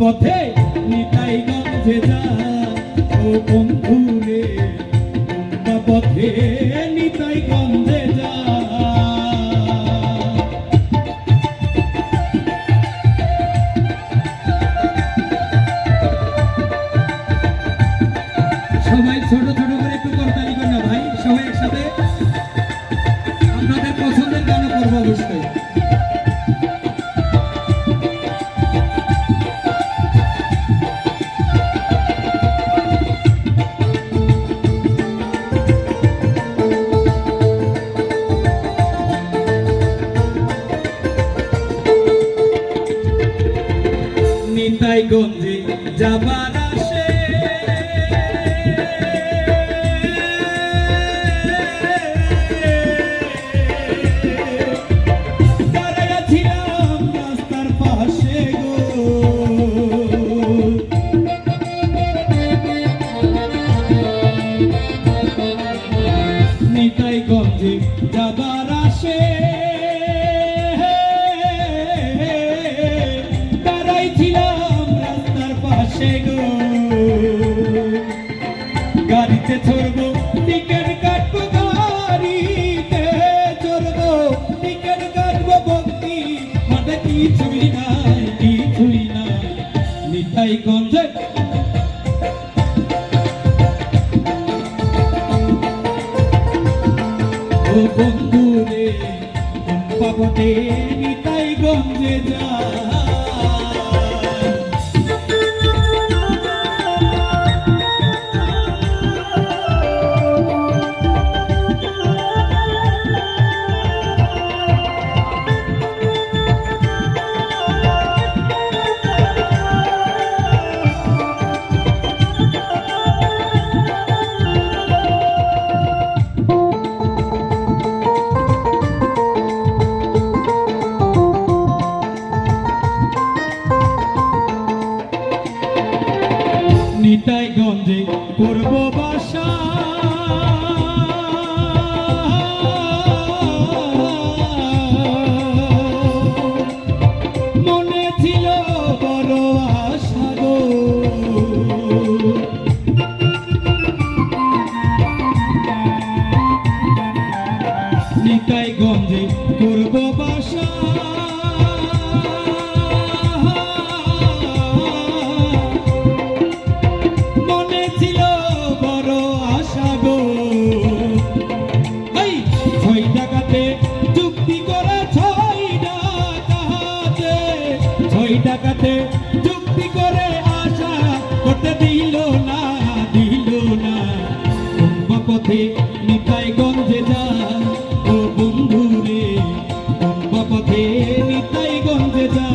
পথে নিতাই গঞ্জে যা। ও বন্ধু রে পথে নিতাই গঞ্জে যা। সবাই ছোট ছোট করে একটু করতালি করে না ভাই, সবাই একসাথে। আপনাদের পছন্দের গানও করব অবশ্যই। নিতাই গঞ্জে যাবার আসে। দাঁড়াইয়া পাশে গো। গাড়িতে চড়বো, টিকেট কাটবো, গাড়িতে চড়বো, টিকেট কাটবো ভক্তি মাঠে কিছুই নাই কিছুই নাই, নিতাই গঞ্জে। বন্ধু রে পাবতে নিতাই গঞ্জে যায়? নিতাই গঞ্জে পূর্ব বাসা। মনে ছিল বড় আশা গো। ছয় টাকাতে যুক্তি করে আশা করতে দিল না দিল না। পথে নিতাইগঞ্জে যা, ও বন্ধু রে পথে নিতাইগঞ্জে যা।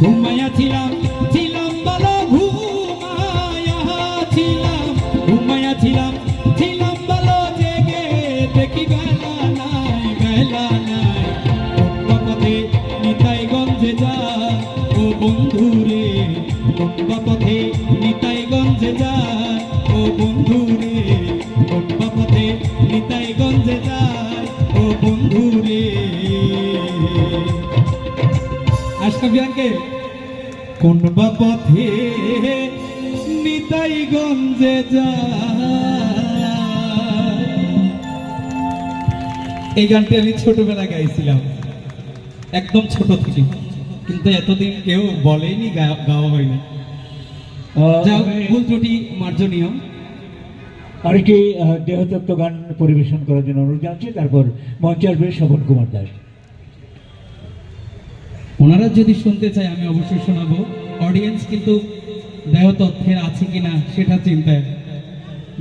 ঘুমায়া বন্ধু রে পথে নিতাই গঞ্জে যা ও বন্ধু রে আঙ্কেল কোন বা পথে নিতাই গঞ্জে এই গানটি আমি ছোটবেলা গাইছিলাম। একদম ছোট থেকে। কিন্তু এতদিন কেউ বলেনি গাওয়া হয়নি। ভুল ত্রুটি মার্জনীয়। আরেকটি দেহতত্ত্ব গান পরিবেশন করার জন্য অনুরোধ জানছি তারপর মঞ্চে আসবে স্বপন কুমার দাস। ওনারা যদি শুনতে চায়, আমি অবশ্যই শোনাবো। অডিয়েন্স কিন্তু দেহতত্ত্বের আছে কিনা সেটা চিন্তায়।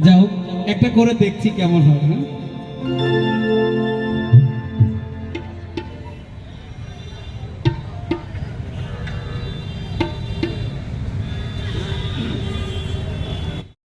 যা হোক, একটা করে দেখছি কেমন হয় হ্যাঁ?